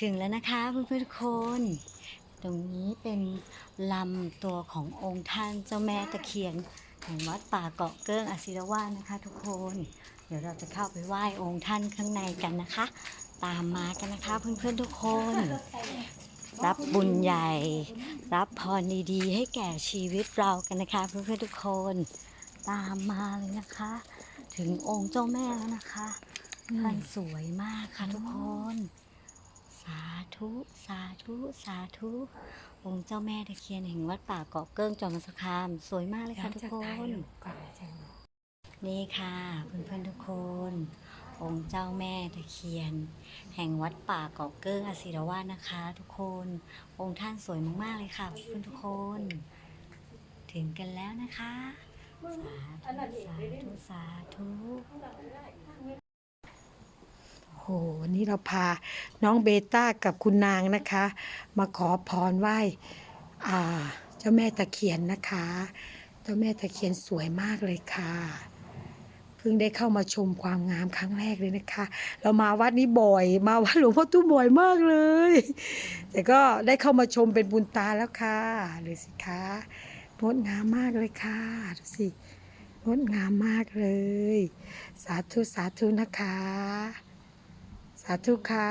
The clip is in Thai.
ถึงแล้วนะคะเพื่อนๆทุกคน ตรงนี้เป็นลำตัวขององค์ท่านเจ้าแม่ตะเคียนแห่งวัดป่าเกาะเกิ้งอศิรวานะคะ ทุกคน เดี๋ยวเราจะเข้าไปไหว้องค์ท่านข้างในกันนะคะ ตามมากันนะคะเพื่อนๆทุกคน รับบุญใหญ่ รับพรดีๆ ให้แก่ชีวิตเรากันนะคะเพื่อนๆทุกคน ตามมาเลยนะคะ ถึงองค์เจ้าแม่แล้วนะคะท่านสวยมากค่ะทุกคน สาธุสาธุสาธุองค์เจ้าแม่ตะเคียนแห่งวัดป่าเกาะเกิ้งจอมสคาม สวยมากเลยค่ะทุกคนนี่ค่ะเพื่อนๆทุกคน องค์เจ้าแม่ตะเคียน แห่งวัดป่าเกาะเกิ้งอาศิรวาสนะคะ ทุกคน องค์ท่านสวยมากๆเลยค่ะเพื่อนๆทุกคน ถึงกันแล้วนะคะ สาธุสาธุสาธุโอ้โห วันนี้เราพาน้องเบต้ากับคุณนางนะคะ มาขอพรไหว้เจ้าแม่ตะเคียนนะคะ เจ้าแม่ตะเคียนสวยมากเลยค่ะ เพิ่งได้เข้ามาชมความงามครั้งแรกเลยนะคะ เรามาวัดนี้บ่อย มาวัดหลวงพ่อตู้บ่อยมากเลย แต่ก็ได้เข้ามาชมเป็นบุญตาแล้วค่ะเลยสิคะงดงามมากเลยค่ะดูสิงดงามมากเลย สาธุ สาธุนะคะ สาธุค่ะ